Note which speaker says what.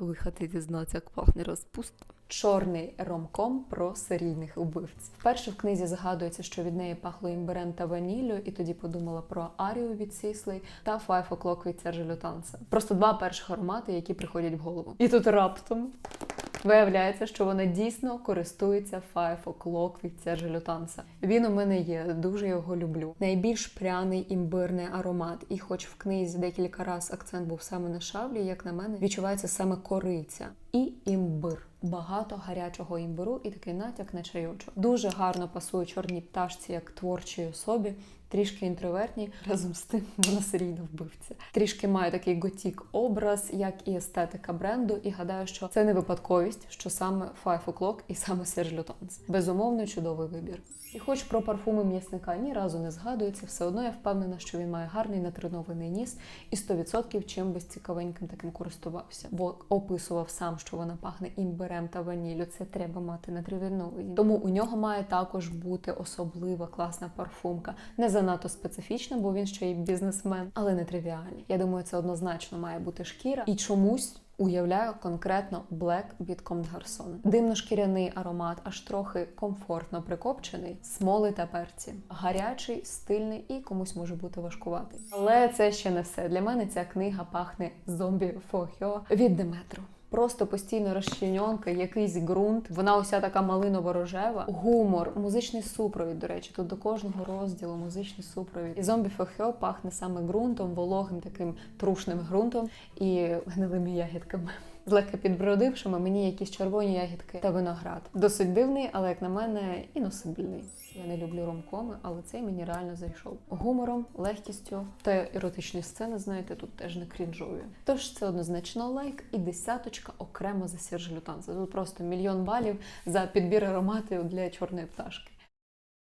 Speaker 1: Ви хотите знати, як пахне розпуст? Чорний ромком про серійних убивць. Вперше в книзі згадується, що від неї пахло імбирем та ваніллю, і тоді подумала про Арію від Сіслей та Five O'Clock від Сержа Лютанса. Просто два перших аромати, які приходять в голову. І тут раптом Виявляється, що вона дійсно користується Five O'Clock від Сержа Лютанса. Він у мене є, дуже його люблю. Найбільш пряний імбирний аромат. І хоч в книзі декілька разів акцент був саме на шаблі, як на мене, відчувається саме кориця і імбир. Багато гарячого імбиру і такий натяк на чайочок. Дуже гарно пасує чорній пташці як творчій особі. Трішки інтровертні, разом з тим вона серійна вбивця. Трішки має такий готік образ, як і естетика бренду. І гадаю, що це не випадковість, що саме Five O'Clock і саме Серж Лютанс. Безумовно, чудовий вибір. І хоч про парфуми м'ясника ні разу не згадується, все одно я впевнена, що він має гарний натренований ніс і 100% чим би цікавеньким таким користувався. Бо описував сам, що вона пахне імбирем та ваніллю. Це треба мати на натренований. Тому у нього має також бути особлива класна парфумка. Не занадто специфічна, бо він ще й бізнесмен, але не тривіальний. Я думаю, це однозначно має бути шкіра і чомусь. Уявляю конкретно Black від комдгарсон. Димношкіряний аромат, аж трохи комфортно прикопчений, смоли та перці. Гарячий, стильний і комусь може бути важкуватий. Але це ще не все. Для мене ця книга пахне зомбі фохіо від Деметру. Просто постійно розчиньонка, якийсь ґрунт. Вона уся така малиново-рожева. Гумор, музичний супровід. До речі, тут до кожного розділу музичний супровід. І зомбі фохьо пахне саме ґрунтом, вологим таким трушним ґрунтом і гнилими ягідками. Злегка підбродившими мені якісь червоні ягідки та виноград. Досить дивний, але як на мене, і носибільний. Я не люблю ромкоми, але цей мені реально зайшов. Гумором, легкістю та еротичні сцени, знаєте, тут теж не крінжові. Тож це однозначно лайк і десяточка окремо за Сержа Лютанса. Тут просто мільйон балів за підбір ароматів для чорної пташки.